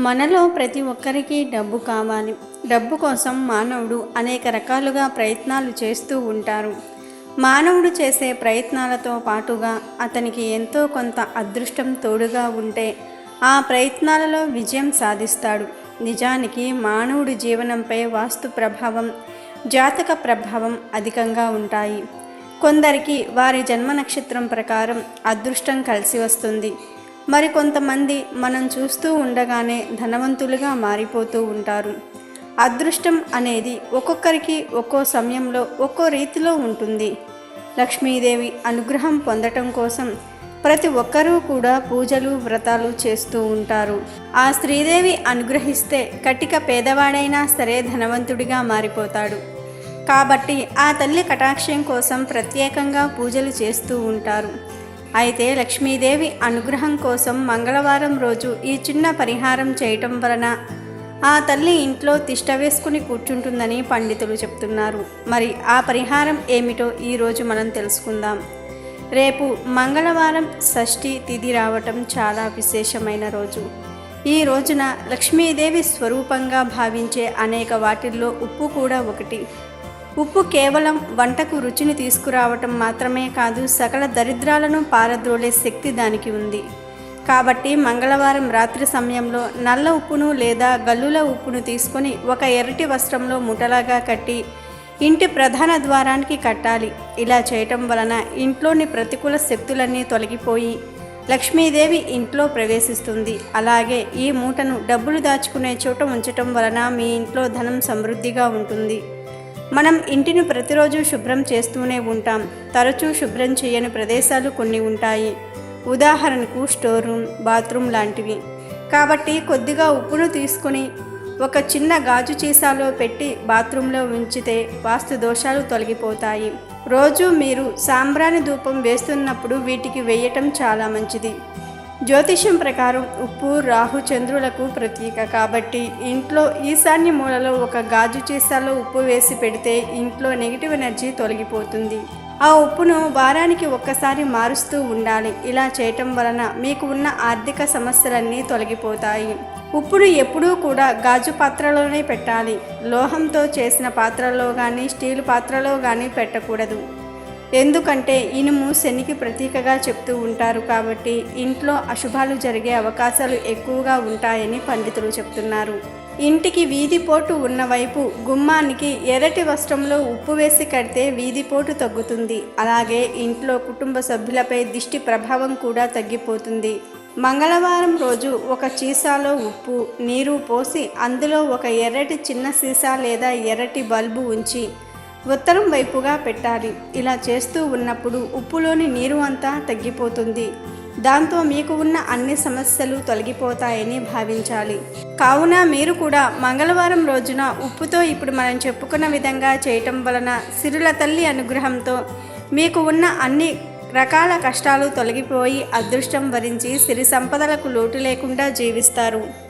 మనలో ప్రతి ఒక్కరికి డబ్బు కావాలి. డబ్బు కోసం మానవుడు అనేక రకాలుగా ప్రయత్నాలు చేస్తూ ఉంటారు. మానవుడు చేసే ప్రయత్నాలతో పాటుగా అతనికి ఎంతో కొంత అదృష్టం తోడుగా ఉంటే ఆ ప్రయత్నాలలో విజయం సాధిస్తాడు. నిజానికి మానవుడి జీవనంపై వాస్తు ప్రభావం జాతక ప్రభావం అధికంగా ఉంటాయి. కొందరికి వారి జన్మ నక్షత్రం ప్రకారం అదృష్టం కలిసి వస్తుంది. మరికొంతమంది మనం చూస్తూ ఉండగానే ధనవంతులుగా మారిపోతూ ఉంటారు. అదృష్టం అనేది ఒక్కొక్కరికి ఒక్కో సమయంలో ఒక్కో రీతిలో ఉంటుంది. లక్ష్మీదేవి అనుగ్రహం పొందటం కోసం ప్రతి ఒక్కరూ కూడా పూజలు వ్రతాలు చేస్తూ ఉంటారు. ఆ శ్రీదేవి అనుగ్రహిస్తే కటిక పేదవాడైనా సరే ధనవంతుడిగా మారిపోతాడు. కాబట్టి ఆ తల్లి కటాక్షం కోసం ప్రత్యేకంగా పూజలు చేస్తూ ఉంటారు. అయితే లక్ష్మీదేవి అనుగ్రహం కోసం మంగళవారం రోజు ఈ చిన్న పరిహారం చేయటం వలన ఆ తల్లి ఇంట్లో తిష్ట వేసుకుని కూర్చుంటుందని పండితులు చెప్తున్నారు. మరి ఆ పరిహారం ఏమిటో ఈరోజు మనం తెలుసుకుందాం. రేపు మంగళవారం షష్ఠి తిథి రావటం చాలా విశేషమైన రోజు. ఈ రోజున లక్ష్మీదేవి స్వరూపంగా భావించే అనేక వాటిల్లో ఉప్పు కూడా ఒకటి. ఉప్పు కేవలం వంటకు రుచిని తీసుకురావటం మాత్రమే కాదు సకల దరిద్రాలను పారద్రోలే శక్తి దానికి ఉంది. కాబట్టి మంగళవారం రాత్రి సమయంలో నల్ల ఉప్పును లేదా గల్లుల ఉప్పును తీసుకొని ఒక ఎర్రటి వస్త్రంలో ముఠలాగా కట్టి ఇంటి ప్రధాన ద్వారానికి కట్టాలి. ఇలా చేయటం వలన ఇంట్లోని ప్రతికూల శక్తులన్నీ తొలగిపోయి లక్ష్మీదేవి ఇంట్లో ప్రవేశిస్తుంది. అలాగే ఈ మూటను డబ్బులు దాచుకునే చోట ఉంచటం వలన మీ ఇంట్లో ధనం సమృద్ధిగా ఉంటుంది. మనం ఇంటిని ప్రతిరోజు శుభ్రం చేస్తూనే ఉంటాం. తరచూ శుభ్రం చేయని ప్రదేశాలు కొన్ని ఉంటాయి. ఉదాహరణకు స్టోర్ రూమ్ బాత్రూమ్ లాంటివి. కాబట్టి కొద్దిగా ఉప్పును తీసుకొని ఒక చిన్న గాజు చీసాలో పెట్టి బాత్రూంలో ఉంచితే వాస్తు దోషాలు తొలగిపోతాయి. రోజు మీరు సాంబ్రాణి ధూపం వేస్తున్నప్పుడు వీటికి వేయటం చాలా మంచిది. జ్యోతిష్యం ప్రకారం ఉప్పు రాహు చంద్రులకు ప్రతీక. కాబట్టి ఇంట్లో ఈశాన్య మూలలో ఒక గాజు చీసాలో ఉప్పు వేసి పెడితే ఇంట్లో నెగిటివ్ ఎనర్జీ తొలగిపోతుంది. ఆ ఉప్పును వారానికి ఒక్కసారి మారుస్తూ ఉండాలి. ఇలా చేయటం వలన మీకు ఉన్న ఆర్థిక సమస్యలన్నీ తొలగిపోతాయి. ఉప్పును ఎప్పుడూ కూడా గాజు పాత్రలోనే పెట్టాలి. లోహంతో చేసిన పాత్రలో కానీ స్టీల్ పాత్రలో కానీ పెట్టకూడదు. ఎందుకంటే ఇనుము శనికి ప్రతీకగా చెప్తూ ఉంటారు కాబట్టి ఇంట్లో అశుభాలు జరిగే అవకాశాలు ఎక్కువగా ఉంటాయని పండితులు చెప్తున్నారు. ఇంటికి వీధిపోటు ఉన్నవైపు గుమ్మానికి ఎర్రటి వస్త్రంలో ఉప్పు వేసి కడితే వీధిపోటు తగ్గుతుంది. అలాగే ఇంట్లో కుటుంబ సభ్యులపై దిష్టి ప్రభావం కూడా తగ్గిపోతుంది. మంగళవారం రోజు ఒక సీసాలో ఉప్పు నీరు పోసి అందులో ఒక ఎర్రటి చిన్న సీసా లేదా ఎర్రటి బల్బు ఉంచి ఉత్తరం వైపుగా పెట్టాలి. ఇలా చేస్తూ ఉన్నప్పుడు ఉప్పులోని నీరు అంతా తగ్గిపోతుంది. దాంతో మీకు ఉన్న అన్ని సమస్యలు తొలగిపోతాయని భావించాలి. కావున మీరు కూడా మంగళవారం రోజున ఉప్పుతో ఇప్పుడు మనం చెప్పుకున్న విధంగా చేయటం వలన సిరుల తల్లి అనుగ్రహంతో మీకు ఉన్న అన్ని రకాల కష్టాలు తొలగిపోయి అదృష్టం వరించి సిరి సంపదలకు లోటు లేకుండా జీవిస్తారు.